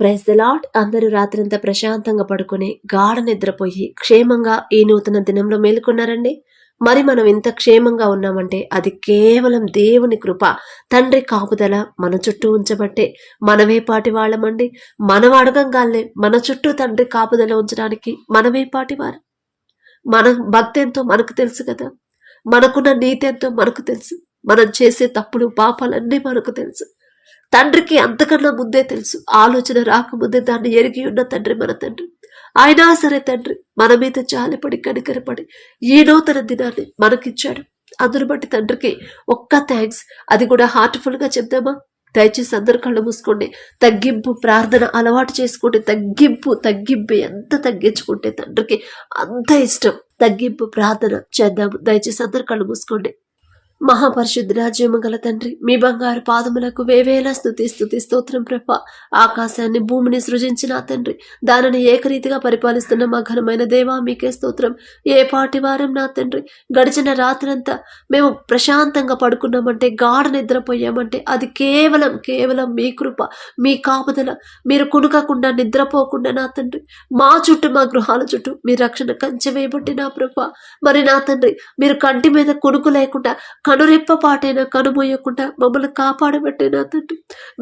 Praise the lot అందరూ రాత్రంతా ప్రశాంతంగా పడుకుని గాఢ నిద్రపోయి క్షేమంగా ఈ నూతన దినంలో మేలుకున్నారండి. మరి మనం ఇంత క్షేమంగా ఉన్నామంటే అది కేవలం దేవుని కృప తండ్రి కాపుదల మన చుట్టూ ఉంచబట్టే మనమే పాటి వాళ్ళమండి. మనం అడగంగానే మన చుట్టూ తండ్రి కాపుదల ఉంచడానికి మనమే పాటి వారు. మన భక్తి ఎంతో మనకు తెలుసు కదా. మనకున్న నీతి ఎంతో మనకు తెలుసు. మనం చేసే తప్పుడు పాపాలన్నీ మనకు తెలుసు. తండ్రికి అంతకన్నా ముందే తెలుసు. ఆలోచన రాకముందే దాన్ని ఎరిగి ఉన్న తండ్రి మన తండ్రి. అయినా సరే తండ్రి మన మీద జాలిపడి కనికరపడి ఈ నూతన దినాన్ని మనకిచ్చాడు. అందును బట్టి తండ్రికి ఒక్క థ్యాంక్స్ అది కూడా హార్ట్ఫుల్గా చెప్దామా? దయచేసి అందరు కళ్ళు మూసుకోండి. తగ్గింపు ప్రార్థన అలవాటు చేసుకోండి. తగ్గింపు తగ్గింపు ఎంత తగ్గించుకుంటే తండ్రికి అంత ఇష్టం. తగ్గింపు ప్రార్థన చేద్దాము. దయచేసి అందరు కళ్ళు మూసుకోండి. మహాపరిశుద్ధ రాజ్యము గల తండ్రి మీ బంగారు పాదములకు వేవేలా స్థుతి స్థుతి స్తోత్రం ప్రభ. ఆకాశాన్ని భూమిని సృజించిన తండ్రి దానిని ఏకరీతిగా పరిపాలిస్తున్న మా ఘనమైన దేవా మీకే స్తోత్రం. ఏ పాటి వారం నా తండ్రి గడిచిన రాత్రంతా మేము ప్రశాంతంగా పడుకున్నామంటే గాఢ నిద్రపోయామంటే అది కేవలం కేవలం మీ కృప మీ కాపుదల. మీరు కునుకకుండా నిద్రపోకుండా నా తండ్రి మా చుట్టూ మా గృహాల చుట్టూ మీ రక్షణ కంచె వేయబట్టి నా ప్రభ. మరి నా తండ్రి మీరు కంటి మీద కునుకు లేకుండా కనురెప్పపాటైనా కనుమోయకుండా మమ్మల్ని కాపాడబట్టేనా తండ్రి.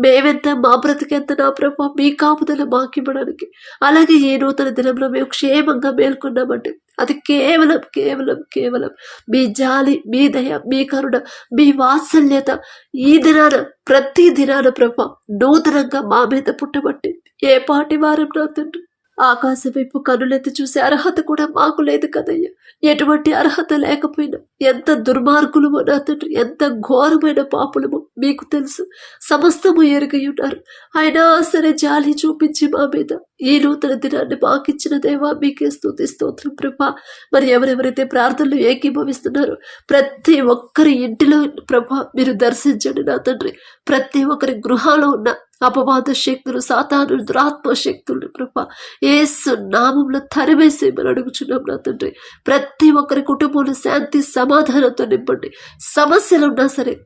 మేమెంత మా బ్రతికెంత నా ప్రభా మీ కాపుదల మాకివ్వడానికి. అలాగే ఏ నూతన దినంలో మేము క్షేమంగా మేల్కొన్నామంటే అది కేవలం కేవలం కేవలం మీ జాలి మీ దయ మీ కరుణ మీ వాత్సల్యత ఈ దినాన ప్రతి దినాన ప్రభా నూతనంగా మా మీద పుట్టబట్టి ఏ పాటి వారం నా తండ్రి? ఆకాశ వైపు కనులెత్తి చూసే అర్హత కూడా మాకు లేదు కదయ్యా. ఎటువంటి అర్హత లేకపోయినా ఎంత దుర్మార్గులమో నా తండ్రి ఎంత ఘోరమైన పాపులమో మీకు తెలుసు. సమస్తము ఎరుగై ఉన్నారు అయినా సరే జాలి చూపించి మా మీద ఈ నూతన దినాన్ని మాకిచ్చిన దేవా మీకే స్థుతి స్తోత్రం ప్రభా. మరి ఎవరెవరైతే ప్రార్థనలు ఏకీభవిస్తున్నారో ప్రతి ఒక్కరి ఇంటిలో ప్రభా మీరు దర్శించండి నా తండ్రి. ప్రతి ఒక్కరి గృహాలో ఉన్న అపవాద శక్తులు సాతాను దురాత్మ శక్తులు ప్రభా. ఏసు నామంలో తరివేసి మనం అడుగుచున్నాం నా తండ్రి. ప్రతి ఒక్కరి కుటుంబంలో శాంతి సమాధానంతో నింపండి. సమస్యలు ఉన్నా సరే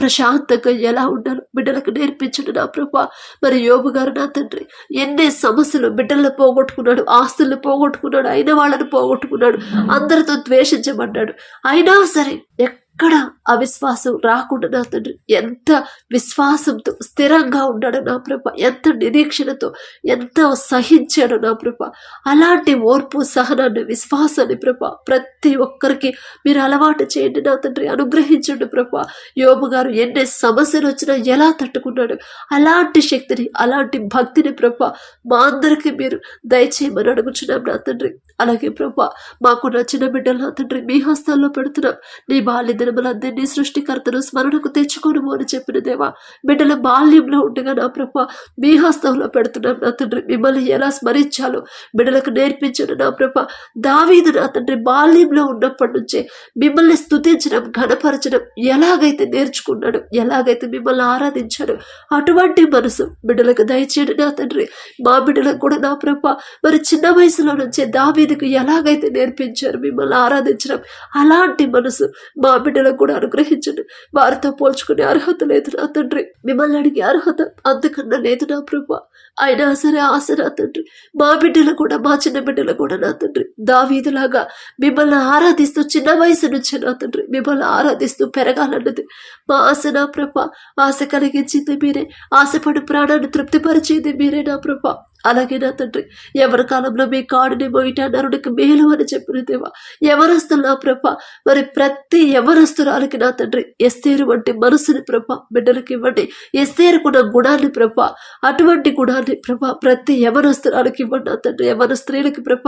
ప్రశాంతంగా ఎలా ఉండాలో బిడ్డలకు నేర్పించండి నా ప్రభా. మరి యోగు గారు నా తండ్రి ఎన్ని సమస్యలు బిడ్డలను పోగొట్టుకున్నాడు ఆస్తులను పోగొట్టుకున్నాడు అయిన వాళ్ళని పోగొట్టుకున్నాడు అందరితో ద్వేషించబడ్డాడు. అయినా సరే ఎక్కడ అవిశ్వాసం రాకుండా నా తండ్రి ఎంత విశ్వాసంతో స్థిరంగా ఉన్నాడు నా ప్రభ ఎంత నిరీక్షణతో ఎంత సహించాడు నా ప్రభ. అలాంటి ఓర్పు సహనాన్ని విశ్వాసాన్ని ప్రభ ప్రతి ఒక్కరికి మీరు అలవాటు చేయండి నా తండ్రి అనుగ్రహించండి ప్రభ. యోబు గారు ఎన్ని సమస్యలు వచ్చినా ఎలా తట్టుకున్నాడు? అలాంటి శక్తిని అలాంటి భక్తిని ప్రభ మా అందరికీ మీరు దయచేయమని అడుగుచున్నాం నా తండ్రి. అలాగే ప్రభ మాకు నచ్చిన బిడ్డలు నా తండ్రి మీ హస్తాల్లో పెడుతున్నాం. నీ బాల్య దినములందరినీ సృష్టికర్తను స్మరణకు తెచ్చుకోను అని చెప్పిన దేవా బిడ్డల బాల్యంలో ఉండగా నా ప్రభ మీ హస్తంలో పెడుతున్నాం నా తండ్రి. మిమ్మల్ని ఎలా స్మరించాలో బిడ్డలకు నేర్పించను నా ప్రభ. దావీదు నా తండ్రి బాల్యంలో ఉన్నప్పటి నుంచే మిమ్మల్ని స్థుతించడం ఘనపరచడం ఎలాగైతే నేర్చుకున్నాడు ఎలాగైతే మిమ్మల్ని ఆరాధించాడు అటువంటి మనసు బిడ్డలకు దయచేయడు నా తండ్రి. మా బిడ్డలకు కూడా నా ప్రభ మరి చిన్న వయసులో నుంచే దావీదుకు ఎలాగైతే నేర్పించారు మిమ్మల్ని ఆరాధించడం అలాంటి మనసు మా బిడ్డ బిడ్డలకు కూడా అనుగ్రహించండి. వారితో పోల్చుకునే అర్హత లేదు నా తండ్రి. మిమ్మల్ని అడిగే అర్హత అంతకన్నా లేదు నా ప్రభు. అయినా సరే ఆశ నా తండ్రి. మా బిడ్డలు కూడా మా చిన్న బిడ్డలు కూడా నా తండ్రి. దావీదులాగా మిమ్మల్ని ఆరాధిస్తూ చిన్న వయసు నుంచే నా తండ్రి. మిమ్మల్ని ఆరాధిస్తూ పెరగాలన్నది మా ఆశ నా ప్రభ. ఆశ కలిగించింది మీరే. ఆశపడి ప్రాణాన్ని తృప్తిపరిచేది మీరే నా ప్రభ. అలాగే నా తండ్రి ఎవరి కాలంలో మీ కాడుని మొయిట నరుడికి మేలు అని చెప్పిన దేవా ఎవరస్తులు నా ప్రభ మరి ప్రతి ఎవరస్తురాలకి నా తండ్రి ఎస్తేరు వంటి మనసుని ప్రభ బిడ్డలకి ఇవ్వండి. ఎస్తేరుకున్న గుణాన్ని ప్రభ అటువంటి గుణాన్ని ప్రభ ప్రతి ఎవరస్తురాలకి ఇవ్వండి నా తండ్రి. ఎవరి స్త్రీలకి ప్రభ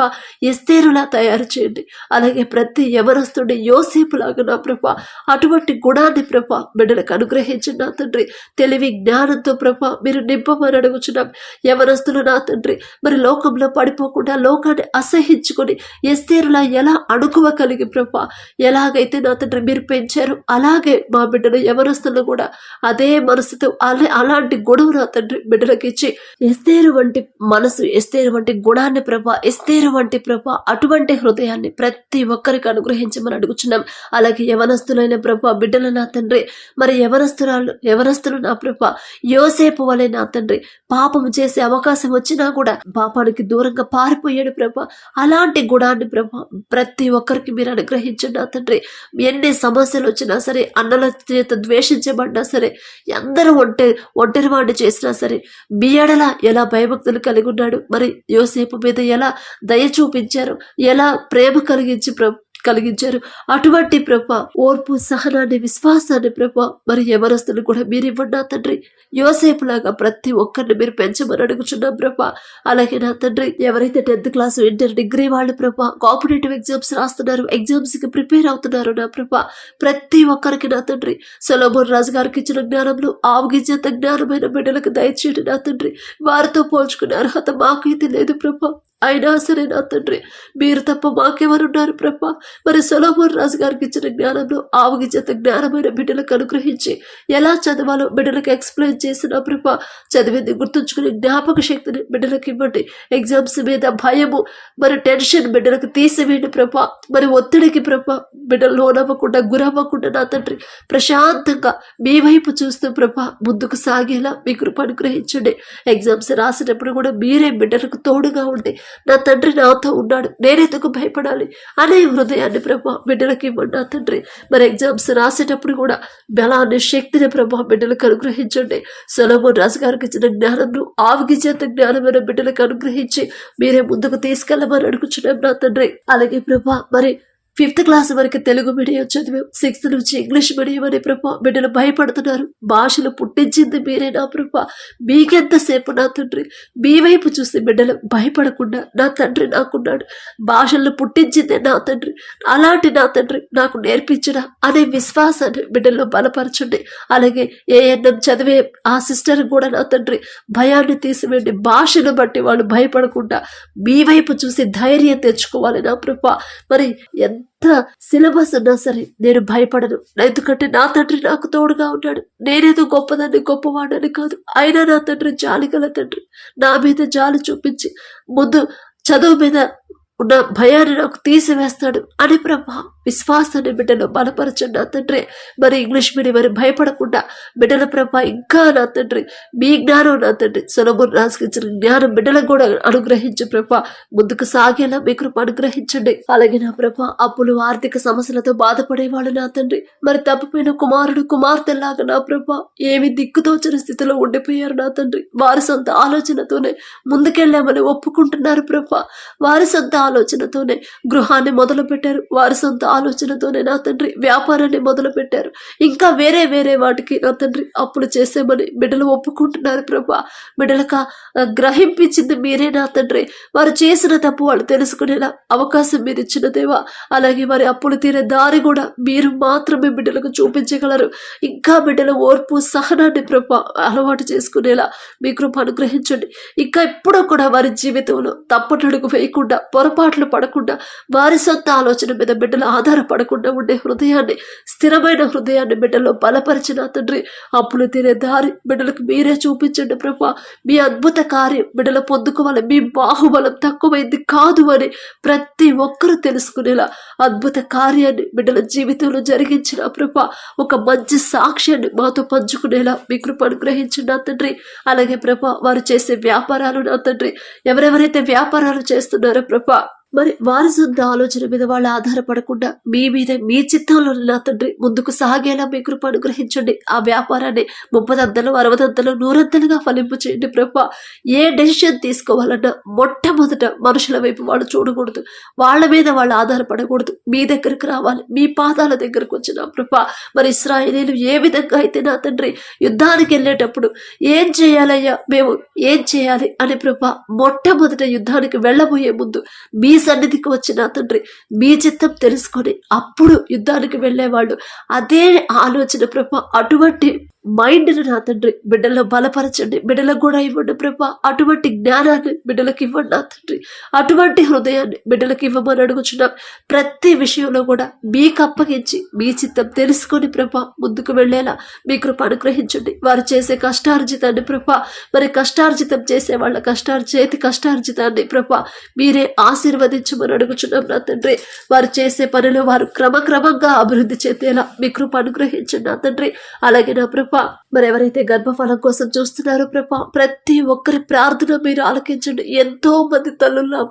ఎస్తేరులా తయారు చేయండి. అలాగే ప్రతి ఎవరస్తుడి యోసేపులాగా నా ప్రభ అటువంటి గుణాన్ని ప్రభ బిడ్డలకు అనుగ్రహించండి నా తండ్రి. తెలివి జ్ఞానంతో ప్రభ మీరు నింపమని అడుగుచున్నాం. ఎవరస్తులు నా తండ్రి. మరి లోకంలో పడిపోకుండా లోకాన్ని అసహించుకొని ఎస్తేరులా ఎలా అణుకువ కలిగి ప్రభా? ఎలాగైతే నా తండ్రి మీరు పెంచారు అలాగే మా బిడ్డలు ఎవరొస్తున్న కూడా అదే మనసుతో అలా అలాంటి గొడవ నా తండ్రి బిడ్డలకు ఇచ్చి ఎస్తేరు వంటి మనసు ఎస్తేరు వంటి గుణాన్ని ప్రభా ఎస్తేరు వంటి ప్రభా అటువంటి హృదయాన్ని ప్రతి ఒక్కరికి అనుగ్రహించమని అడుగుచున్నాం. అలాగే యవనస్తులైన ప్రభా బిడ్డల నా తండ్రి. మరి యవనస్తురాలు యవనస్తులు నా ప్రభా యోసేపు వలె నా తండ్రి. పాపం చేసే అవకాశం వచ్చి వచ్చినా కూడా పాపానికి దూరంగా పారిపోయాడు ప్రభా. అలాంటి గుణాన్ని ప్రభా ప్రతి ఒక్కరికి మీరు అనుగ్రహించండి నా తండ్రి. ఎన్ని సమస్యలు వచ్చినా సరే అన్నల చేత ద్వేషించబడినా సరే అందరూ ఒంటరి ఒంటరి వాడిని చేసినా సరే మీ ఎడల ఎలా భయభక్తులు కలిగి ఉన్నాడు మరి యోసేపు మీద ఎలా దయ చూపించారు ఎలా ప్రేమ కలిగించి ప్రభు కలిగించారు. అటువంటి ప్రభ ఓర్పు సహనాన్ని విశ్వాసాన్ని ప్రభ మరి ఎవరస్తులు కూడా మీరు ఇవ్వండి నా తండ్రి. యోసేపులాగా ప్రతి ఒక్కరిని మీరు పెంచమని అడుగుచున్నాం ప్రభ. అలాగే నా తండ్రి ఎవరైతే టెన్త్ క్లాస్ ఇంటర్ డిగ్రీ వాళ్ళు ప్రభ కాంపిటేటివ్ ఎగ్జామ్స్ రాస్తున్నారు ఎగ్జామ్స్కి ప్రిపేర్ అవుతున్నారు నా ప్రభ. ప్రతి ఒక్కరికి నా తండ్రి. సొలోమోన్ రాజు గారికి ఇచ్చిన జ్ఞానంలో ఆవగించేంత జ్ఞానమైన బిడ్డలకు దయచేయండి నా తండ్రి. వారితో పోల్చుకునే అర్హత మాకైతే లేదు ప్రభ. అయినా సరే నా తండ్రి మీరు తప్ప మాకెవరున్నారు ప్రభ మరి సొలోమోన్ రాజు గారికి ఇచ్చిన జ్ఞానంలో ఆవగించేంత జ్ఞానమైన బిడ్డలకు అనుగ్రహించి ఎలా చదవాలో బిడ్డలకు ఎక్స్ప్లెయిన్ చేసిన ప్రభ చదివింది గుర్తుంచుకునే జ్ఞాపక శక్తిని బిడ్డలకు ఇవ్వండి. ఎగ్జామ్స్ మీద భయము మరి టెన్షన్ బిడ్డలకు తీసివేయండి ప్రభ మరి ఒత్తిడికి ప్రభ బిడ్డలు లోనవ్వకుండా గురవ్వకుండా నా తండ్రి ప్రశాంతంగా మీ వైపు చూస్తూ ప్రభ ముందుకు సాగేలా మీ కృప అనుగ్రహించండి. ఎగ్జామ్స్ రాసినప్పుడు కూడా మీరే బిడ్డలకు తోడుగా ఉండి నా తండ్రి నాతో ఉన్నాడు. నేనెందుకు భయపడాలి? అనే హృదయాన్ని ప్రభా బిడ్డలకి ఇవ్వండి నా తండ్రి. మరి ఎగ్జామ్స్ రాసేటప్పుడు కూడా బలాన్ని శక్తిని ప్రభా బిడ్డలకు అనుగ్రహించండి. సొలమోన్ రాజు గారికి ఇచ్చిన జ్ఞానంను ఆవగించేంత జ్ఞానమైన బిడ్డలకు అనుగ్రహించి మీరే ముందుకు తీసుకెళ్ళమని అడుగుచున్నాం నా తండ్రి. అలాగే ప్రభా మరి ఫిఫ్త్ క్లాస్ వరకు తెలుగు మీడియం చదివాం. సిక్స్త్ నుంచి ఇంగ్లీష్ మీడియం అని ప్రభా బిడ్డలు భయపడుతున్నారు. భాషలు పుట్టించింది మీరే నా ప్రభా. మీకెంతసేపు నా తండ్రి? మీ వైపు చూసి బిడ్డలు భయపడకుండా నా తండ్రి నాకున్నాడు. భాషలను పుట్టించిందే నా తండ్రి. అలాంటి నా తండ్రి నాకు నేర్పించిన అనే విశ్వాసాన్ని బిడ్డల్లో బలపరచండి. అలాగే ఏఎన్ఎం చదివే ఆ సిస్టర్ కూడా నా తండ్రి. భయాన్ని తీసివేయండి. భాషను బట్టి వాళ్ళు భయపడకుండా మీ వైపు చూసి ధైర్యం తెచ్చుకోవాలి నా ప్రభా. మరి ఎంత ఎంత సిలబస్ ఉన్నా సరే నేను భయపడను. ఎందుకంటే నా తండ్రి నాకు తోడుగా ఉన్నాడు. నేనేదో గొప్పదాన్ని గొప్పవాడని కాదు. అయినా నా తండ్రి జాలి గల తండ్రి. నా మీద జాలి చూపించి ముందు చదువు మీద ఉన్న భయాన్ని నాకు తీసివేస్తాడు అని ప్రభా. విశ్వాసాన్ని బిడ్డలు బలపరచండి నా తండ్రి. మరి ఇంగ్లీష్ మీడియం మరి భయపడకుండా బిడ్డల ప్రభా ఇంకా నా తండ్రి మీ జ్ఞానం నా తండ్రి. సొలమున్ రాసుకించిన జ్ఞానం బిడ్డలకు కూడా అనుగ్రహించు ప్రభా. ముందుకు సాగేలా మీ కృప అనుగ్రహించండి. అలాగే నా ప్రభా అప్పులు ఆర్థిక సమస్యలతో బాధపడేవాళ్ళు నా తండ్రి. మరి తప్పిపోయిన కుమారుడు కుమార్తెలాగా నా ప్రభా ఏమి దిక్కుతోచని స్థితిలో ఉండిపోయారు నా తండ్రి. వారి సొంత ఆలోచనతోనే ముందుకెళ్ళామని ఒప్పుకుంటున్నారు ప్రభ. వారి సొంత ఆలోచనతోనే గృహాన్ని మొదలు పెట్టారు వారి సొంత ఆలోచనతోనే నా తండ్రి వ్యాపారాన్ని మొదలుపెట్టారు. ఇంకా వేరే వేరే వాటికి నా తండ్రి అప్పులు చేసేమని బిడ్డలు ఒప్పుకుంటున్నారు ప్రభా. బిడ్డలక గ్రహింపించింది మీరే నా తండ్రి. వారు చేసిన తప్పు వాళ్ళు తెలుసుకునేలా అవకాశం మీరు ఇచ్చిన దేవా. అలాగే వారి అప్పులు తీరే దారి కూడా మీరు మాత్రమే బిడ్డలకు చూపించగలరు. ఇంకా బిడ్డల ఓర్పు సహనాన్ని ప్రభా అలవాటు చేసుకునేలా మీ కృప అనుగ్రహించండి. ఇంకా ఎప్పుడూ కూడా వారి జీవితంలో తప్పటడుగు వేయకుండా పొరపాట్లు పడకుండా వారి సొంత ఆలోచన మీద బిడ్డలు ఆధారపడకుండా ఉండే హృదయాన్ని స్థిరమైన హృదయాన్ని బిడ్డలో బలపరిచిన తండ్రి అప్పులు తినే దారి బిడ్డలకు మీరే చూపించండి ప్రభా. మీ అద్భుత కార్యం బిడ్డలు పొందుకోవాలి మీ బాహుబలం తక్కువైంది కాదు అని ప్రతి ఒక్కరూ తెలుసుకునేలా అద్భుత కార్యాన్ని బిడ్డల జీవితంలో జరిగించిన ప్రభా. ఒక మంచి సాక్ష్యాన్ని మాతో పంచుకునేలా మీ కృప అనుగ్రహించండి నా తండ్రి. అలాగే ప్రభా వారు చేసే వ్యాపారాలు నా తండ్రి. ఎవరెవరైతే వ్యాపారాలు చేస్తున్నారో ప్రభా మరి వారి సొంత ఆలోచన మీద వాళ్ళు ఆధారపడకుండా మీ మీద మీ చిత్తంలో నా తండ్రి ముందుకు సాగేలా మీ కృప అనుగ్రహించండి. ఆ వ్యాపారాన్ని ముప్పదంతలు అరవదంతలు నూరంతలుగా ఫలింపు చేయండి ప్రభా. ఏ డెసిషన్ తీసుకోవాలన్నా మొట్టమొదట మనుషుల వైపు వాళ్ళు చూడకూడదు. వాళ్ళ మీద వాళ్ళు ఆధారపడకూడదు. మీ దగ్గరకు రావాలి. మీ పాదాల దగ్గరకు వచ్చిన ప్రభ. మరి ఇస్రాయలీలు ఏ విధంగా అయితే నా తండ్రి యుద్ధానికి వెళ్ళేటప్పుడు ఏం చేయాలయ్యా? మేము ఏం చేయాలి? అని ప్రభ మొట్టమొదట యుద్ధానికి వెళ్ళబోయే ముందు మీ సన్నిధికి వచ్చిన తండ్రి మీ చిత్తం తెలుసుకొని అప్పుడు యుద్ధానికి వెళ్ళేవాళ్ళు. అదే ఆలోచన ప్రభ అటువంటి మైండ్ని నా తండ్రి బిడ్డలో బలపరచండి. బిడ్డలకు కూడా ఇవ్వండి ప్రభా. అటువంటి జ్ఞానాన్ని బిడ్డలకు ఇవ్వండి నా తండ్రి. అటువంటి హృదయాన్ని బిడ్డలకు ఇవ్వమని అడుగుచున్నాం. ప్రతి విషయంలో కూడా మీకు అప్పగించి మీ చిత్తం తెలుసుకొని ప్రభా ముందుకు వెళ్ళేలా మీ కృప అనుగ్రహించండి. వారు చేసే కష్టార్జితాన్ని ప్రభా మరి కష్టార్జితం చేసే వాళ్ళ కష్టార్ చేతి కష్టార్జితాన్ని ప్రభా మీరే ఆశీర్వదించమని అడుగుచున్నాం నా తండ్రి. వారు చేసే పనిలో వారు క్రమక్రమంగా అభివృద్ధి చెందేలా మీ కృప అనుగ్రహించండి నా తండ్రి. అలాగే నా ప్రభ మరి ఎవరైతే గర్భఫలం కోసం చూస్తున్నారో ప్రభ ప్రతి ఒక్కరి ప్రార్థన మీరు ఆలకించండి. ఎంతో మంది తల్లులు నా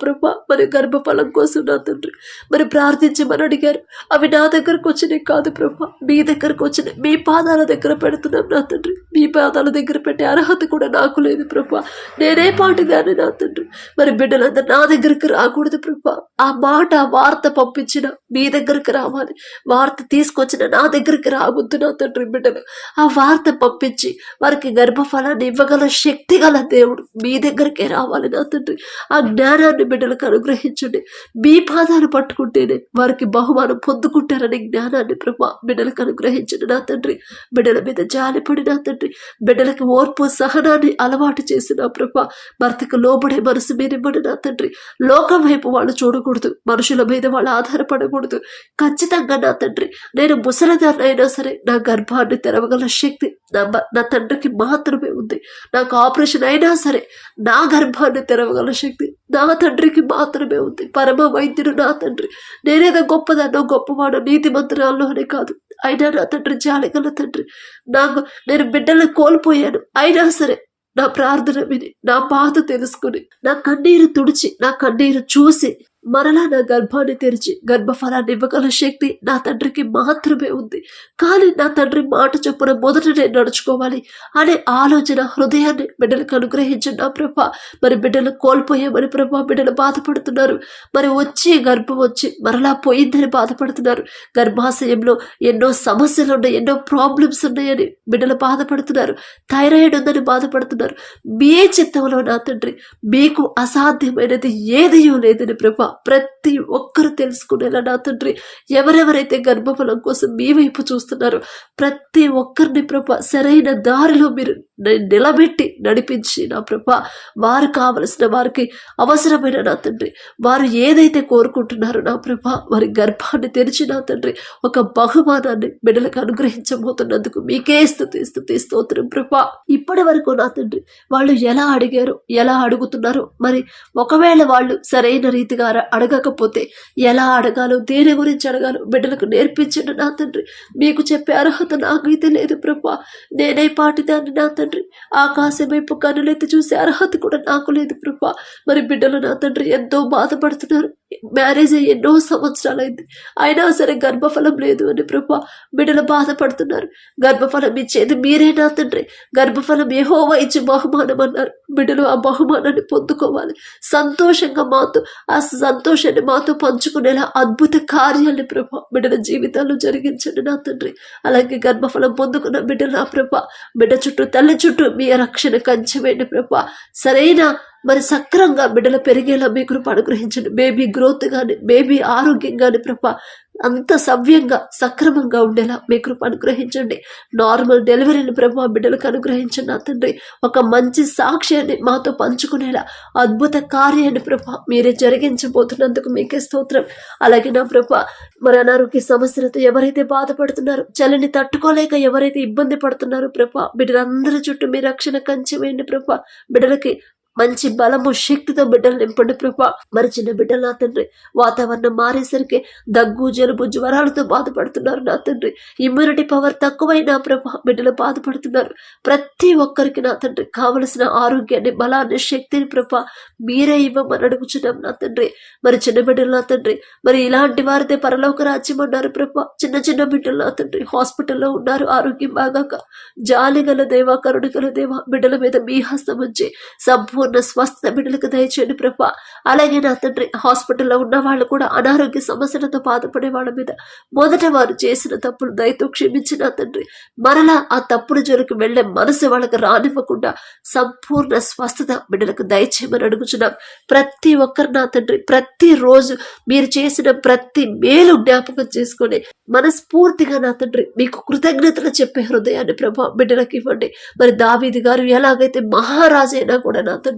మరి గర్భఫలం కోసం నా తండ్రి మరి ప్రార్థించమని అడిగారు. అవి నా దగ్గరకు వచ్చినాయి కాదు ప్రభా మీ దగ్గరకు వచ్చినాయి మీ పాదాల దగ్గర పెడుతున్నాం నా తండ్రి. మీ పాదాల దగ్గర పెట్టే అర్హత కూడా నాకు లేదు ప్రభా. నేనే పాటిదాన్ని నా తండ్రి. మరి బిడ్డలందరూ నా దగ్గరికి రాకూడదు ప్రభ. ఆ మాట ఆ వార్త పంపించిన మీ దగ్గరికి రావాలి. వార్త తీసుకొచ్చిన నా దగ్గరికి రావద్దు నా తండ్రి బిడ్డలు. ఆ వార్త పంపించి వారికి గర్భఫలాన్ని ఇవ్వగల శక్తి గల దేవుడు మీ దగ్గరికే రావాలి నా తండ్రి. ఆ జ్ఞానాన్ని బిడ్డలకు అనుగ్రహించండి. మీ పాదాలు పట్టుకుంటేనే వారికి బహుమానం పొందుకుంటారని జ్ఞానాన్ని ప్రభా బిడ్డలకు అనుగ్రహించండి నా తండ్రి. బిడ్డల మీద జాలిపడి నా తండ్రి. బిడ్డలకి ఓర్పు సహనాన్ని అలవాటు చేసిన ప్రభా భర్తకు లోబడే మనసు మీరివ్వండి నా తండ్రి. లోకం వైపు వాళ్ళు చూడకూడదు. మనుషుల మీద వాళ్ళు ఆధారపడకూడదు. ఖచ్చితంగా నా తండ్రి నేను ముసలిదాన్నైనా సరే నా గర్భాన్ని తెరవగల శక్తి నా నా తండ్రికి మాత్రమే ఉంది. నాకు ఆపరేషన్ అయినా సరే నా గర్భాన్ని తెరవగల శక్తి నా తండ్రికి మాత్రమే ఉంది. పరమ వైద్యుడు నా తండ్రి. నేనేదో గొప్పదన్నో గొప్పవాడు నీతి మంత్రాల్లో కాదు. అయినా నా తండ్రి జాలిగల తండ్రి. నాకు నేను బిడ్డలను కోల్పోయాను. అయినా సరే నా ప్రార్థన విని నా బాధ తెలుసుకుని నా కన్నీరు తుడిచి నా కన్నీరు చూసి మరలా నా గర్భాన్ని తెరిచి గర్భఫలాన్ని ఇవ్వగల శక్తి నా తండ్రికి మాత్రమే ఉంది. కానీ నా తండ్రి మాట చొప్పున మొదట నేను నడుచుకోవాలి అనే ఆలోచన హృదయాన్ని బిడ్డలకు అనుగ్రహించిన నా ప్రభ. మరి బిడ్డలు కోల్పోయామని ప్రభ బిడ్డలు బాధపడుతున్నారు. మరి వచ్చి గర్భం వచ్చి మరలా పోయిందని బాధపడుతున్నారు. గర్భాశయంలో ఎన్నో సమస్యలు ఉన్నాయి ఎన్నో ప్రాబ్లమ్స్ ఉన్నాయని బిడ్డలు బాధపడుతున్నారు. థైరాయిడ్ ఉందని బాధపడుతున్నారు. మీ చిత్తంలో నా తండ్రి మీకు అసాధ్యమైనది ఏదీ లేదని ప్రభా. ప్రతి ఒక్కరు తెలుసుకునేలా నా తండ్రి. ఎవరెవరైతే గర్భఫలం కోసం మీ వైపు చూస్తున్నారో ప్రతి ఒక్కరిని ప్రభ సరైన దారిలో మీరు నిలబెట్టి నడిపించి నా ప్రభ. వారు కావలసిన వారికి అవసరమైన నా తండ్రి. వారు ఏదైతే కోరుకుంటున్నారో నా ప్రభ వారి గర్భాన్ని తెరిచి నా తండ్రి. ఒక బహుమానాన్ని బిడ్డలకు అనుగ్రహించబోతున్నందుకు మీకే స్థుతి స్థుతి స్తోత్రం ప్రభ. ఇప్పటి వరకు నా తండ్రి వాళ్ళు ఎలా అడిగారు ఎలా అడుగుతున్నారో మరి ఒకవేళ వాళ్ళు సరైన రీతిగా అడగకపోతే ఎలా అడగాలో దేని గురించి అడగాలో బిడ్డలకు నేర్పించండి నా తండ్రి. మీకు చెప్పే అర్హత నాకైతే లేదు ప్రభా. నేనే పాటిదాన్ని నా తండ్రి. ఆకాశం వైపు కనులైతే చూసే అర్హత కూడా నాకు లేదు ప్రభా. మరి బిడ్డలు నా తండ్రి ఎంతో బాధపడుతున్నారు. మ్యారేజ్ అయ్యి ఎన్నో సంవత్సరాలైంది అయినా సరే గర్భఫలం లేదు అని ప్రభా బిడ్డలు బాధపడుతున్నారు. గర్భఫలం ఇచ్చేది మీరేనా తండ్రి. గర్భఫలం ఏహోవా ఇచ్చి బహుమానం అన్నారు. బిడ్డలు ఆ బహుమానాన్ని పొందుకోవాలి. సంతోషంగా మాతో ఆ సంతోషాన్ని మాతో పంచుకునేలా అద్భుత కార్యాన్ని ప్రభా బిడ్డల జీవితాల్లో జరిగించండి నా తండ్రి. అలాగే గర్భఫలం పొందుకున్న బిడ్డల నా ప్రభా బిడ్డ చుట్టూ తల్లి చుట్టూ మీ రక్షణ కంచెవేయండి ప్రభా. సరైన మరి సక్రంగా బిడ్డలు పెరిగేలా మీ కృప అనుగ్రహించండి. బేబీ గ్రోత్ కానీ బేబీ ఆరోగ్యం కానీ ప్రభా అంత సవ్యంగా సక్రమంగా ఉండేలా మీ కృప అనుగ్రహించండి. నార్మల్ డెలివరీని ప్రభా బిడ్డలకు అనుగ్రహించండి నా తండ్రి. ఒక మంచి సాక్ష్యాన్ని మాతో పంచుకునేలా అద్భుత కార్యాన్ని ప్రభా మీరే జరిగించబోతున్నందుకు మీకే స్తోత్రం. అలాగే నా ప్రభ మరి అనారోగ్య సమస్యలతో ఎవరైతే బాధపడుతున్నారో చలిని తట్టుకోలేక ఎవరైతే ఇబ్బంది పడుతున్నారో ప్రభ బిడ్డలందరి చుట్టూ మీ రక్షణ కంచి వేయండి ప్రభ. బిడ్డలకి మంచి బలము శక్తితో బిడ్డలు నింపండి ప్రభా. మరి చిన్న బిడ్డలు నా తండ్రి వాతావరణం మారేసరికి దగ్గు జలుబు జ్వరాలతో బాధపడుతున్నారు నా తండ్రి. ఇమ్యూనిటీ పవర్ తక్కువైన ప్రభా బిడ్డలు బాధపడుతున్నారు. ప్రతి ఒక్కరికి నా తండ్రి కావలసిన ఆరోగ్యాన్ని బలాన్ని శక్తిని ప్రభా మీరే ఇవ్వమని అడుగుచున్నాం నా తండ్రి. మరి చిన్న బిడ్డలు నా తండ్రి మరి ఇలాంటి వారితే పరలోక రాజ్యం అన్నారు ప్రభా. చిన్న చిన్న బిడ్డలు నా తండ్రి హాస్పిటల్లో ఉన్నారు ఆరోగ్యం బాగాక. జాలి గల దేవా కరుణ గల దేవా బిడ్డల మీద మీ హస్తం ఉంచి సంపూర్ణ ఉన్న స్వస్థత బిడ్డలకు దయచేయండి ప్రభా. అలాగే నా తండ్రి హాస్పిటల్లో ఉన్న వాళ్ళు కూడా అనారోగ్య సమస్యలతో బాధపడే వాళ్ళ మీద మొదట వారు చేసిన తప్పులు దయతో క్షమించిన తండ్రి. మరలా ఆ తప్పుడు జోలికి వెళ్ళే మనసు వాళ్ళకి రానివ్వకుండా సంపూర్ణ స్వస్థత బిడ్డలకు దయచేయమని అడుగుచున్నాం. ప్రతి ఒక్కరు నా తండ్రి ప్రతి రోజు మీరు చేసిన ప్రతి మేలు జ్ఞాపకం చేసుకొని మనస్ఫూర్తిగా నా తండ్రి మీకు కృతజ్ఞతలు చెప్పే హృదయాన్ని ప్రభా బిడ్డలకు ఇవ్వండి. మరి దావీది గారు ఎలాగైతే మహారాజైనా కూడా నా తండ్రి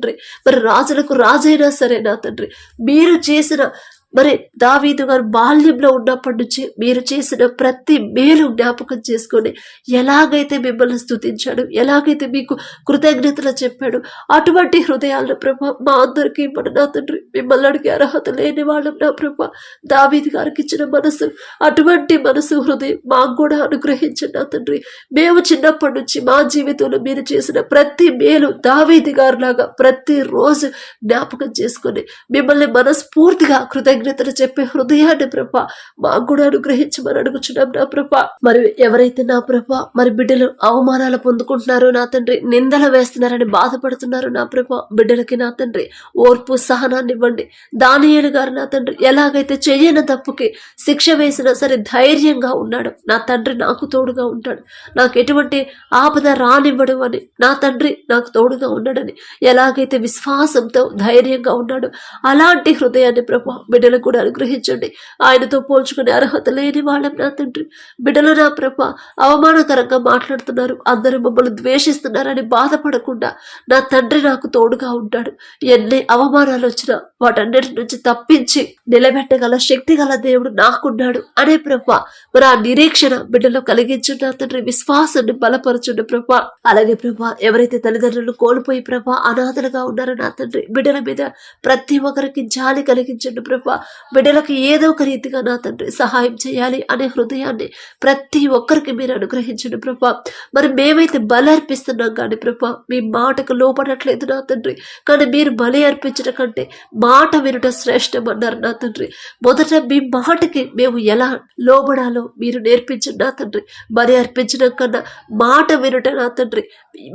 మరి రాజులకు రాజైనా సరే నా తండ్రి. మీరు చేసిన మరి దావీదు గారు బాల్యంలో ఉన్నప్పటి నుంచి మీరు చేసిన ప్రతి మేలు జ్ఞాపకం చేసుకొని ఎలాగైతే మిమ్మల్ని స్థుతించాడు ఎలాగైతే మీకు కృతజ్ఞతలు చెప్పాడు అటువంటి హృదయాలను ప్రభ మా అందరికీ మన నా తండ్రి మిమ్మల్ని అడిగే అర్హత లేని వాళ్ళం నా ప్రభ. దావీది గారికి ఇచ్చిన మనసు అటువంటి మనసు హృదయం మాకు కూడా అనుగ్రహించండి నా తండ్రి. మేము చిన్నప్పటి నుంచి మా జీవితంలో మీరు చేసిన ప్రతి మేలు దావీది గారు లాగా ప్రతిరోజు జ్ఞాపకం చేసుకొని మిమ్మల్ని మనస్ఫూర్తిగా కృతజ్ఞ కృతజ్ఞతలు చెప్పే హృదయాన్ని ప్రభ మాకు కూడా అనుగ్రహించమని అడుగుచున్నాం నా ప్రభ. మరి ఎవరైతే నా ప్రభ మరి బిడ్డలు అవమానాలు పొందుకుంటున్నారో నా తండ్రి నిందలు వేస్తున్నారని బాధపడుతున్నారు నా ప్రభ బిడ్డలకి నా తండ్రి ఓర్పు సహనాన్ని ఇవ్వండి. దానియేలు గారు నా తండ్రి ఎలాగైతే చేయని తప్పుకి శిక్ష వేసినా సరే ధైర్యంగా ఉన్నాడు. నా తండ్రి నాకు తోడుగా ఉంటాడు. నాకు ఎటువంటి ఆపద రానివ్వడు అని నా తండ్రి నాకు తోడుగా ఉన్నాడని ఎలాగైతే విశ్వాసంతో ధైర్యంగా ఉన్నాడో అలాంటి హృదయాన్ని ప్రభా బిడ్డలు కూడా అనుగ్రహించండి. ఆయనతో పోల్చుకునే అర్హత లేని వాళ్ళం నా తండ్రి. బిడ్డలు నా ప్రభ అవమానకరంగా మాట్లాడుతున్నారు. అందరూ మమ్మల్ని ద్వేషిస్తున్నారని బాధపడకుండా నా తండ్రి నాకు తోడుగా ఉంటాడు. ఎన్ని అవమానాలు వచ్చినా వాటన్నిటి నుంచి తప్పించి నిలబెట్టగల శక్తి గల దేవుడు నాకున్నాడు అనే ప్రభ మరి ఆ నిరీక్షణ బిడ్డలో కలిగించండి నా తండ్రి విశ్వాసాన్ని బలపరచుండు ప్రభ. అలాగే ప్రభ ఎవరైతే తల్లిదండ్రులు కోల్పోయి ప్రభ అనాథలుగా ఉన్నారో నా తండ్రి బిడ్డల మీద ప్రతి ఒక్కరికి జాలి కలిగించండి ప్రభ బిడ్డలకు ఏదో ఒక రీతిగా నా తండ్రి సహాయం చేయాలి అనే హృదయాన్ని ప్రతి ఒక్కరికి మీరు అనుగ్రహించండి ప్రభా. మరి మేమైతే బలి అర్పిస్తున్నాం కానీ ప్రభా మీ మాటకు లోపడట్లేదు నా తండ్రి. కానీ మీరు బలి అర్పించడం కంటే మాట వినుట శ్రేష్టం అన్నారు నా తండ్రి. మొదట మీ మాటకి మేము ఎలా లోబడాలో మీరు నేర్పించండి నా తండ్రి. బలి అర్పించడం కన్నా మాట వినుట నా తండ్రి.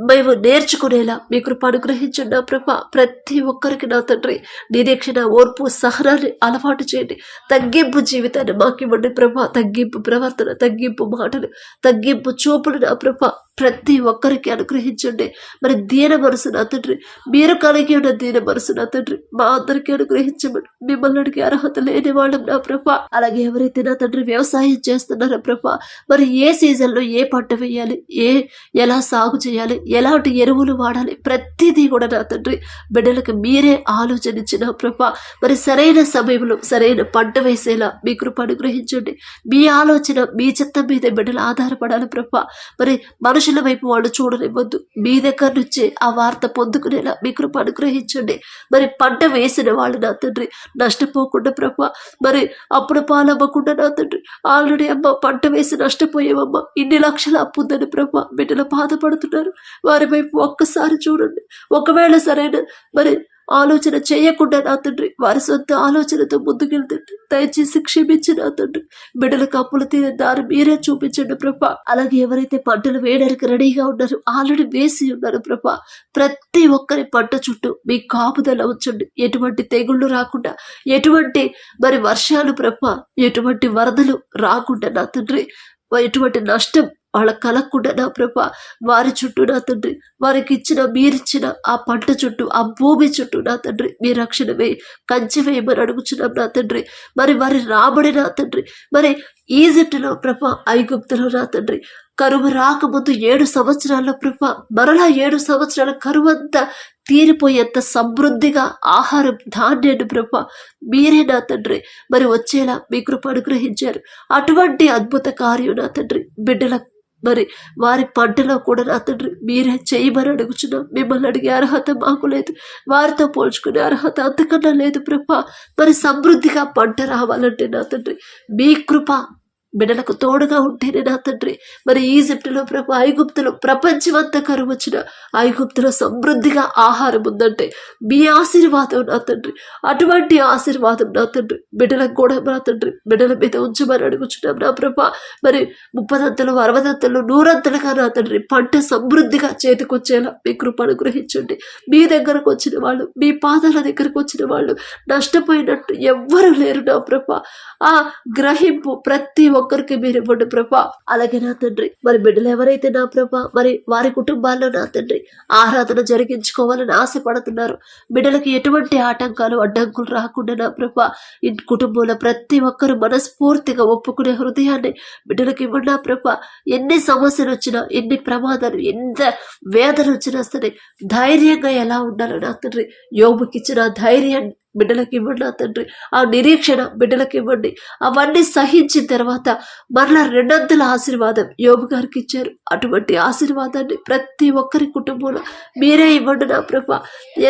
మేము నేర్చుకునేలా మీ కృప అనుగ్రహించండి నా ప్రభా. ప్రతి ఒక్కరికి నా తండ్రి. నిరీక్షణ ఓర్పు సహనాన్ని అలవాటు చేయండి. తగ్గింపు జీవితాన్ని మాకు ఇవ్వండి ప్రభా. తగ్గింపు ప్రవర్తన తగ్గింపు మాటలు తగ్గింపు చూపులు నా ప్రభ. ప్రతి ఒక్కరికి అనుగ్రహించండి. మరి దీన మనసు నా తండ్రి మీరు కలిగి ఉన్న దీన మనసు నా తండ్రి మా అందరికీ అనుగ్రహించమని మిమ్మల్ని అడిగే అర్హత లేని వాళ్ళం నా ప్రభ. అలాగే ఎవరైతే నా తండ్రి వ్యవసాయం చేస్తున్నారో ప్రభ? మరి ఏ సీజన్లో ఏ పంట వేయాలి? ఏ ఎలా సాగు చేయాలి? ఎలాంటి ఎరువులు వాడాలి? ప్రతిదీ కూడా నా తండ్రి బిడ్డలకు మీరే ఆలోచనిచ్చిన ప్రభ. మరి సరైన సమయంలో సరైన పంట వేసేలా మీ కృప అనుగ్రహించండి. మీ ఆలోచన మీ చిత్తం మీద బిడ్డలు ఆధారపడాలి ప్రభ. మరి మనుషుల వైపు వాళ్ళు చూడనివ్వద్దు. మీ దగ్గర నుంచే ఆ వార్త పొందుకునేలా మీ కృప అనుగ్రహించండి. మరి పంట వేసిన వాళ్ళు నా తండ్రి నష్టపోకుండా ప్రభా. మరి అప్పుడు పాలవ్వకుండా నా తండ్రి. ఆల్రెడీ అమ్మ పంట వేసి నష్టపోయామమ్మ ఇన్ని లక్షల అప్పు ఉందని ప్రభ బిడ్డలు బాధపడుతున్నారు. వారి వైపు ఒక్కసారి చూడండి. ఒకవేళ సరైన మరి ఆలోచన చేయకుండా నా తండ్రి వారి సొంత ఆలోచనతో ముందుకెళ్తుంటే దయచేసి క్షమించి నా తండ్రి. బిడ్డలకు అప్పులు తీరే దారి మీరే చూపించండి ప్రభ. అలాగే ఎవరైతే పంటలు వేయడానికి రెడీగా ఉన్నారో ఆల్రెడీ వేసి ఉన్నారు ప్రభ. ప్రతి ఒక్కరి పంట చుట్టూ మీ కాపుదల ఉంచండి. ఎటువంటి తెగుళ్ళు రాకుండా ఎటువంటి మరి వర్షాలు ప్రభ ఎటువంటి వరదలు రాకుండా నా తండ్రి ఎటువంటి నష్టం వాళ్ళ కలగకుండా నా ప్రభ వారి చుట్టూ నా తండ్రి వారికి ఇచ్చిన మీరిచ్చిన ఆ పంట చుట్టూ ఆ భూమి చుట్టూ నా తండ్రి మీ రక్షణ వేయి కంచె వేయమని అడుగుచున్నాం నా తండ్రి. మరి వారి రాబడి నా తండ్రి. మరి ఈజిప్టులో ప్రభ ఐగుప్తులో నా తండ్రి. కరువు రాకముందు ఏడు సంవత్సరాల ప్రభ మరలా ఏడు సంవత్సరాల కరువు అంతా తీరిపోయేంత సమృద్ధిగా ఆహారం ధాన్యాన్ని ప్రభ మీరే నా తండ్రి. మరి వచ్చేలా మీ కృప అనుగ్రహించారు. అటువంటి అద్భుత కార్యం నా తండ్రి. బిడ్డల మరి వారి పంటలో కూడా నా తండ్రి మీరే చేయమని అడుగుచున్నాం. మిమ్మల్ని అడిగే అర్హత మాకు లేదు. వారితో పోల్చుకునే అర్హత అంతకన్నా లేదు ప్రభా. మరి సమృద్ధిగా పంట రావాలంటే నా తండ్రి మీ కృప బిడ్డలకు తోడుగా ఉంటేనే నా తండ్రి. మరి ఈజిప్టులో ప్రభు ఐగుప్తులో ప్రపంచమంతా కరువు వచ్చిన ఐగుప్తులో సమృద్ధిగా ఆహారం ఉందంటే మీ ఆశీర్వాదం నా తండ్రి. అటువంటి ఆశీర్వాదం నా తండ్రి. బిడ్డలకు కూడా నా తండ్రి. బిడ్డల మీద ఉంచమని అడుగుచున్నాం నా ప్రభ. మరి ముప్పదంతలు అరవదంతలు నూరంతలుగా నా తండ్రి పంట సమృద్ధిగా చేతికొచ్చేలా మీ కృప అనుగ్రహించండి. మీ దగ్గరకు వచ్చిన వాళ్ళు మీ పాదాల దగ్గరకు వచ్చిన వాళ్ళు నష్టపోయినట్టు ఎవ్వరు లేరు నా ప్రభ. ఆ గ్రహింపు ప్రతి ఒక్కరికి మీరు ఇవ్వండి ప్రభా. అలాగే నా తండ్రి మరి బిడ్డలు ఎవరైతే నా ప్రభా మరి వారి కుటుంబాల్లో నా తండ్రి ఆరాధన జరిగించుకోవాలని ఆశపడుతున్నారు. బిడ్డలకి ఎటువంటి ఆటంకాలు అడ్డంకులు రాకుండా నా ప్రభా ఈ కుటుంబంలో ప్రతి ఒక్కరు మనస్ఫూర్తిగా ఒప్పుకునే హృదయాన్ని బిడ్డలకి ఇవ్వండి నా ప్రభ. ఎన్ని సమస్యలు వచ్చినా ఎన్ని ప్రమాదాలు ఎంత వేదన వచ్చినా సరే ధైర్యంగా ఎలా ఉండాలో నా తండ్రి యోగుకి ఇచ్చిన ధైర్యాన్ని బిడ్డలకి ఇవ్వండి నా తండ్రి. ఆ నిరీక్షణ బిడ్డలకి ఇవ్వండి. అవన్నీ సహించిన తర్వాత మరలా రెండొందల ఆశీర్వాదం యోగు గారికి ఇచ్చారు. అటువంటి ఆశీర్వాదాన్ని ప్రతి ఒక్కరి కుటుంబంలో మీరే ఇవ్వండి నా ప్రభ.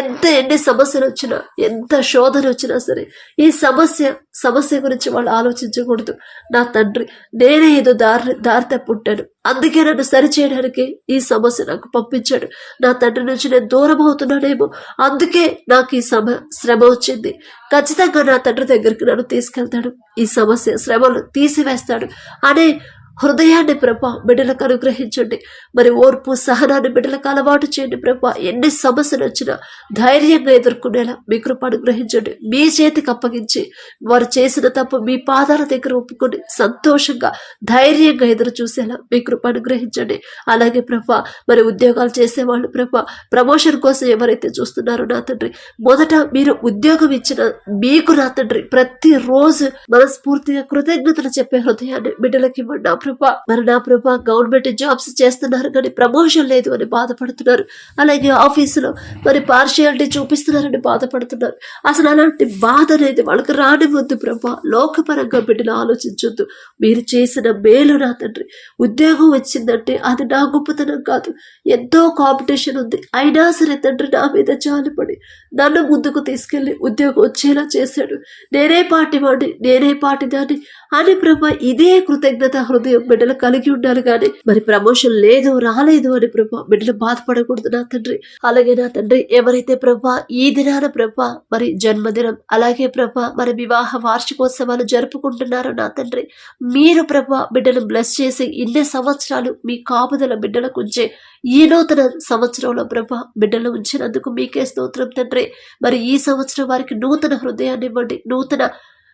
ఎంత ఎన్ని సమస్యలు వచ్చినా ఎంత శోధన వచ్చినా సరే ఈ సమస్య సమస్య గురించి వాళ్ళు ఆలోచించకూడదు. నా తండ్రి నేనే ఏదో దారి దారి తప్పుంటాను. అందుకే నన్ను సరిచేయడానికి ఈ సమస్య నాకు పంపించాడు. నా తండ్రి నుంచి నేను దూరం అవుతున్నానేమో. అందుకే నాకు ఈ సమ శ్రమ వచ్చింది. ఖచ్చితంగా నా తండ్రి దగ్గరికి నన్ను తీసుకెళ్తాడు. ఈ సమస్య శ్రమలు తీసివేస్తాడు. అనే హృదయాన్ని ప్రభ బిడ్డలకు అనుగ్రహించండి. మరి ఓర్పు సహనాన్ని బిడ్డలకు అలవాటు చేయండి ప్రభ. ఎన్ని సమస్యలు వచ్చినా ధైర్యంగా ఎదుర్కొనేలా మీ కృప అనుగ్రహించండి. మీ చేతికి అప్పగించి వారు చేసిన తప్పు మీ పాదాల దగ్గర ఒప్పుకొని సంతోషంగా ధైర్యంగా ఎదురు చూసేలా మీ కృప అనుగ్రహించండి. అలాగే ప్రభ మరి ఉద్యోగాలు చేసేవాళ్ళు ప్రభ ప్రమోషన్ కోసం ఎవరైతే చూస్తున్నారో నా తండ్రి మొదట మీరు ఉద్యోగం ఇచ్చిన మీకు నా తండ్రి ప్రతిరోజు మనస్ఫూర్తిగా కృతజ్ఞతలు చెప్పే హృదయాన్ని బిడ్డలకి ఇవ్వండి. ప్రభ మరి నా ప్రభ గవర్నమెంట్ జాబ్స్ చేస్తున్నారు కానీ ప్రమోషన్ లేదు అని బాధపడుతున్నారు. అలాగే ఆఫీసులో మరి పార్షియాలిటీ చూపిస్తున్నారని బాధపడుతున్నారు. అసలు అలాంటి బాధ అనేది వాళ్ళకి రానివద్దు ప్రభా. లోకపరంగా పెట్టిన ఆలోచించొద్దు. మీరు చేసిన మేలు నా తండ్రి. ఉద్యోగం వచ్చిందంటే అది నా గొప్పతనం కాదు. ఎంతో కాంపిటీషన్ ఉంది. అయినా సరే తండ్రి నా మీద జాలిపడి నన్ను ముందుకు తీసుకెళ్ళి ఉద్యోగం వచ్చేలా చేశాడు. నేనే పాటి వాడిని నేనే పాటిదాన్ని అని ప్రభ ఇదే కృతజ్ఞత హృదయం బిడ్డలు కలిగి ఉండాలి కానీ మరి ప్రమోషన్ లేదు రాలేదు అని ప్రభా బిడ్డలు బాధపడకూడదు నా తండ్రి. అలాగే నా తండ్రి ఎవరైతే ప్రభా ఈ దినాన ప్రభా మరి జన్మదినం అలాగే ప్రభా మరి వివాహ వార్షికోత్సవాలు జరుపుకుంటున్నారో నా తండ్రి మీరు ప్రభా బిడ్డను బ్లెస్ చేసి ఇన్ని సంవత్సరాలు మీ కాపుదల బిడ్డలకు ఉంచే ఈ నూతన సంవత్సరంలో ప్రభా బిడ్డలు ఉంచినందుకు మీకే స్తోత్రం తండ్రి. మరి ఈ సంవత్సరం వారికి నూతన హృదయాన్ని ఇవ్వండి నూతన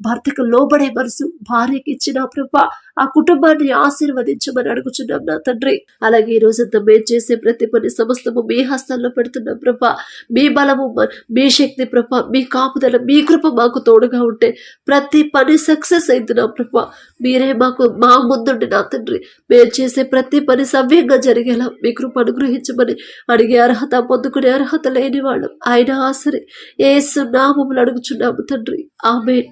భర్తకు లోబడే మనసు భార్యకి ఇచ్చిన ప్రభా ఆ కుటుంబాన్ని ఆశీర్వదించమని అడుగుచున్నాం నా తండ్రి. అలాగే ఈ రోజంతా మేము చేసే ప్రతి పని సమస్తము మీ హస్తాల్లో పెడుతున్నాం ప్రభా. మీ బలము మీ శక్తి ప్రభా మీ కాపుదల మీ కృప మాకు తోడుగా ఉంటే ప్రతి పని సక్సెస్ అవుతున్నాం ప్రభా. మీరే మాకు మా ముందుండి నా తండ్రి. మేము చేసే ప్రతి పని సవ్యంగా జరిగేలా మీ కృప అనుగ్రహించమని అడిగే అర్హత పొందుకునే అర్హత లేని వాళ్ళం. ఆయన ఆసరి ఏసు నామములు అడుగుచున్నాము తండ్రి. ఆమె